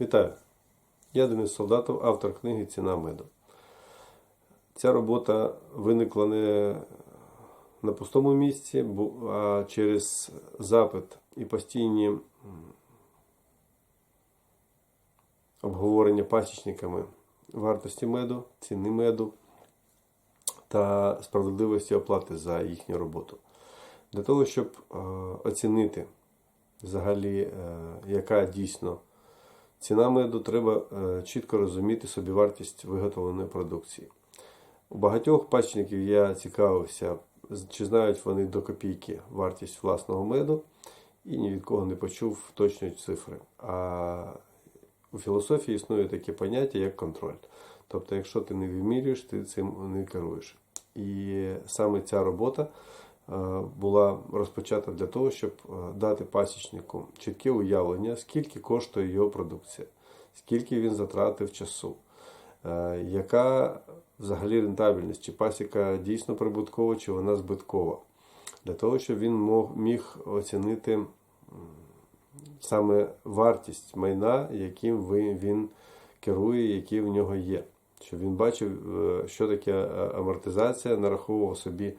Вітаю! Я Денис Солдатов, автор книги Ціна меду. Ця робота виникла не на пустому місці, а через запит і постійні обговорення пасічниками вартості меду, ціни меду та справедливості оплати за їхню роботу. Для того, щоб е, оцінити взагалі, е, яка дійсно ціна меду, треба е, чітко розуміти собівартість виготовленої продукції. У багатьох пасічників я цікавився, чи знають вони до копійки вартість власного меду, і ні від кого не почув точної цифри. А у філософії існує таке поняття, як контроль. Тобто, якщо ти не вимірюєш, ти цим не керуєш. І саме ця робота була розпочата для того, щоб е, дати пасічнику чітке уявлення, скільки коштує його продукція, скільки він затратив часу, е, яка взагалі рентабельність, чи пасіка дійсно прибуткова, чи вона збиткова. Для того, щоб він міг оцінити саме вартість майна, яким він керує, який в нього є. Щоб він бачив, е, що таке е, амортизація, нараховував собі е,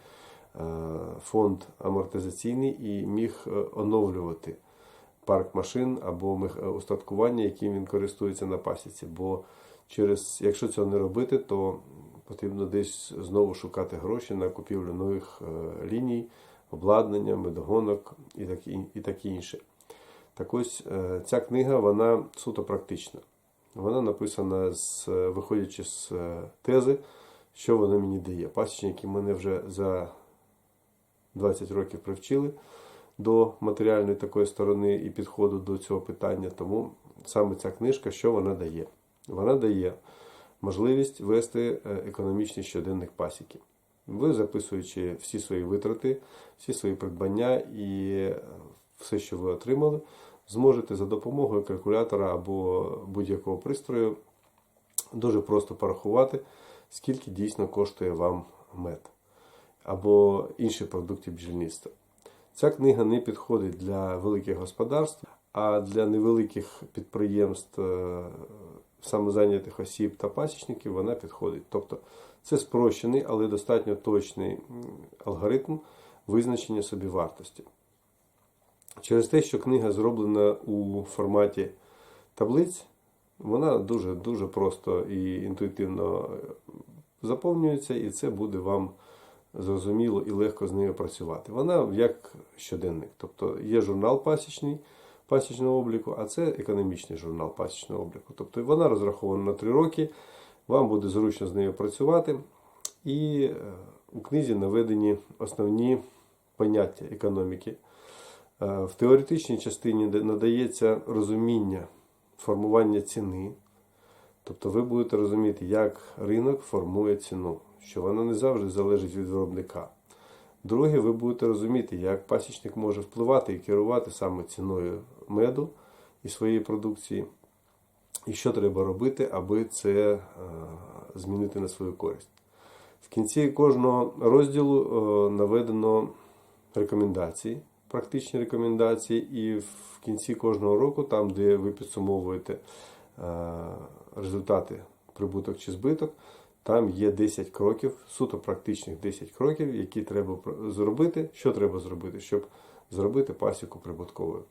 фонд амортизаційний і міг е, оновлювати парк машин або е, устаткування, яким він користується на пасіці. Бо через, якщо цього не робити, то потрібно десь знову шукати гроші на купівлю нових е, ліній, обладнання, медогонок і таке, і таке інше. Так ось е, ця книга вона суто практична. Вона написана з, е, виходячи з е, тези, що вона мені дає. Пасічники мене вже за 20 років привчили до матеріальної такої сторони і підходу до цього питання. Тому саме ця книжка, що вона дає? Вона дає можливість вести е, економічний щоденник пасіки. Ви записуючи всі свої витрати, всі свої придбання і е, все, що ви отримали, зможете за допомогою калькулятора або будь-якого пристрою дуже просто порахувати, скільки дійсно коштує вам мед або інші продукти бджільництва. Ця книга не підходить для великих господарств, а для невеликих підприємств, е, самозайнятих осіб та пасічників вона підходить. Тобто це спрощений, але достатньо точний алгоритм визначення собівартості. Через те, що книга зроблена у форматі таблиць, вона дуже дуже просто і інтуїтивно е, заповнюється, і це буде вам зрозуміло і легко з нею працювати. Вона як щоденник. Тобто є журнал пасічний, пасічного обліку, а це економічний журнал пасічного обліку. Тобто вона розрахована на 3 роки, вам буде зручно з нею працювати. І е, у книзі наведені основні поняття економіки. Е, В теоретичній частині надається розуміння формування ціни. Тобто ви будете розуміти, як ринок формує ціну, що вона не завжди залежить від виробника. Друге, ви будете розуміти, як пасічник може впливати і керувати саме ціною меду і своєї продукції, і що треба робити, аби це е, змінити на свою користь. В кінці кожного розділу е, наведено рекомендації, практичні рекомендації, і в кінці кожного року, там, де ви підсумовуєте результати прибуток чи збиток, там є 10 кроків, суто практичних 10 кроків, які треба зробити, що треба зробити, щоб зробити пасіку прибутковою.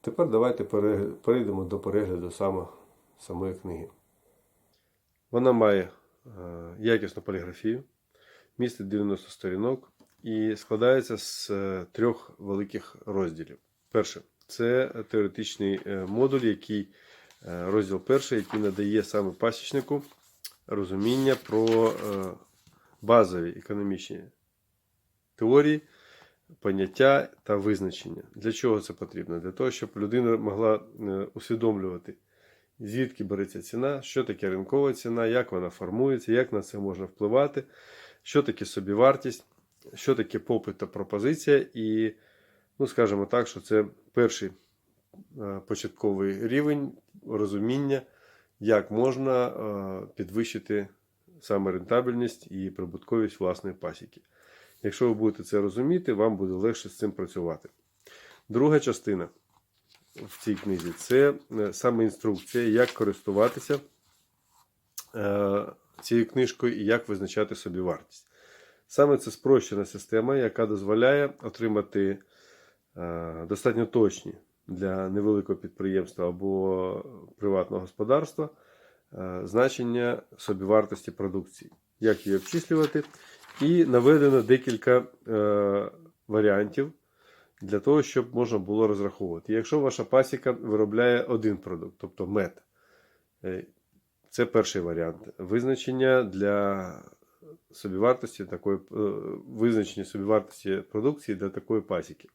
Тепер давайте перейдемо до перегляду саме самої книги. Вона має е, якісну поліграфію, містить 90 сторінок і складається з е, трьох великих розділів. Перше це теоретичний е, модуль, який е, розділ перший, який надає саме пасічнику розуміння про е, базові економічні теорії, поняття та визначення. Для чого це потрібно? Для того, щоб людина могла е, усвідомлювати, звідки береться ціна, що таке ринкова ціна, як вона формується, як на це можна впливати, що таке собівартість, що таке попит та пропозиція. І, ну, скажімо так, що це перший е, початковий рівень розуміння, як можна е, підвищити саме рентабельність і прибутковість власної пасіки. Якщо ви будете це розуміти, вам буде легше з цим працювати. Друга частина в цій книзі це е, саме інструкція, як користуватися е, цією книжкою і як визначати собі вартість. Саме це спрощена система, яка дозволяє отримати е, достатньо точні для невеликого підприємства або приватного господарства е, значення собівартості продукції, як її обчислювати, і наведено декілька е, варіантів для того, щоб можна було розраховувати. Якщо ваша пасіка виробляє один продукт, тобто мед, е, це перший варіант. Визначення для собівартості такої, визначення собівартості продукції для такої пасіки.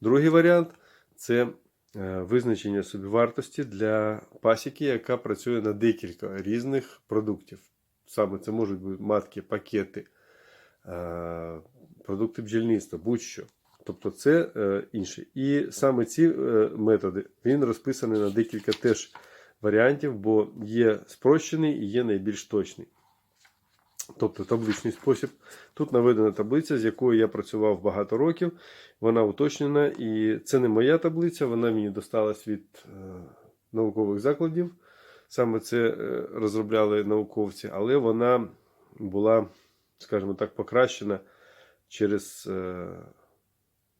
Другий варіант це е, визначення собівартості для пасіки, яка працює на декілька різних продуктів. Саме це можуть бути матки, пакети, е, продукти бджільництва, будь-що. Тобто це е, інше. І саме ці методи він розписаний на декілька теж варіантів, бо є спрощений і є найбільш точний. Тобто табличний спосіб. Тут наведена таблиця, з якою я працював багато років. Вона уточнена, і це не моя таблиця, вона мені досталась від е, наукових закладів. Саме це е, розробляли науковці, але вона була, скажімо так, покращена через е,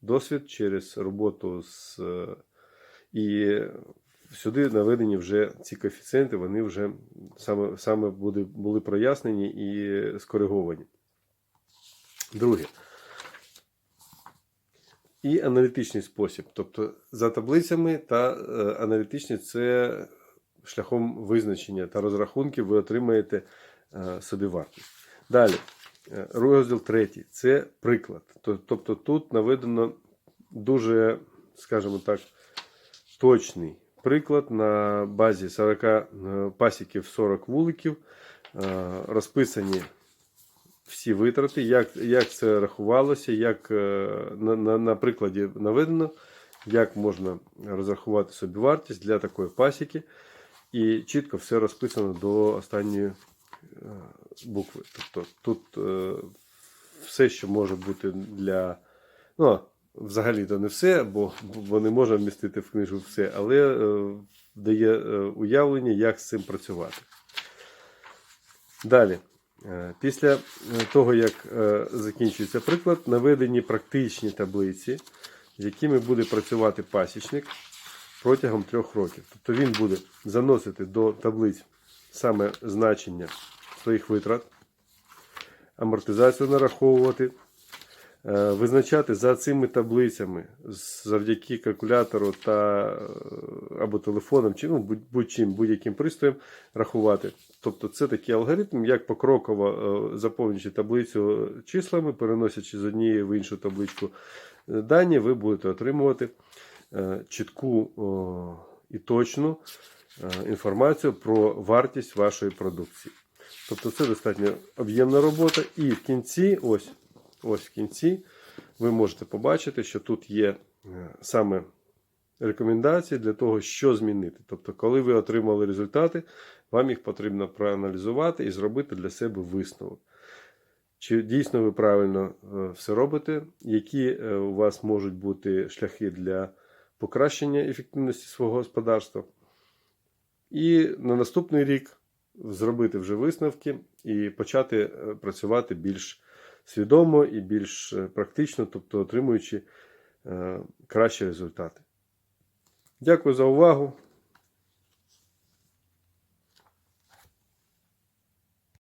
досвід, через роботу з. е, і сюди наведені вже ці коефіцієнти, вони вже саме, саме були, були прояснені і скориговані. Друге. І аналітичний спосіб. Тобто за таблицями та е, аналітичні це шляхом визначення та розрахунків ви отримаєте е, собівартість. Далі, е, розділ третій це приклад. Тобто тут наведено дуже, скажімо так, точний приклад на базі 40 е, пасіків 40 вуликів. е, Розписані всі витрати, як, як це рахувалося, як е, на, на, на прикладі наведено, як можна розрахувати собі вартість для такої пасіки. І чітко все розписано до останньої букви. Тобто тут все, що може бути для. Ну, взагалі-то не все, бо, бо не можна вмістити в книжку все, але е, дає е, уявлення, як з цим працювати. Далі. Е, Після е, того, як е, закінчується приклад, наведені практичні таблиці, з якими буде працювати пасічник протягом трьох років. Тобто він буде заносити до таблиць саме значення своїх витрат, амортизацію нараховувати, визначати за цими таблицями завдяки калькулятору та е, або телефоном, чи ну, будь- будь-чим, будь-яким пристроєм рахувати. Тобто це такий алгоритм, як покроково е, заповнюючи таблицю числами, переносячи з однієї в іншу табличку е, дані, ви будете отримувати е, чітку і точну е, інформацію про вартість вашої продукції. Тобто це достатньо об'ємна робота. І в кінці, ось, ось в кінці, ви можете побачити, що тут є е, саме рекомендації для того, що змінити. Тобто, коли ви отримали результати, вам їх потрібно проаналізувати і зробити для себе висновок. Чи дійсно ви правильно е, все робите, які е, у вас можуть бути шляхи для покращення ефективності свого господарства. І на наступний рік зробити вже висновки і почати працювати більш свідомо і більш е, практично, тобто отримуючи е, кращі результати. Дякую за увагу.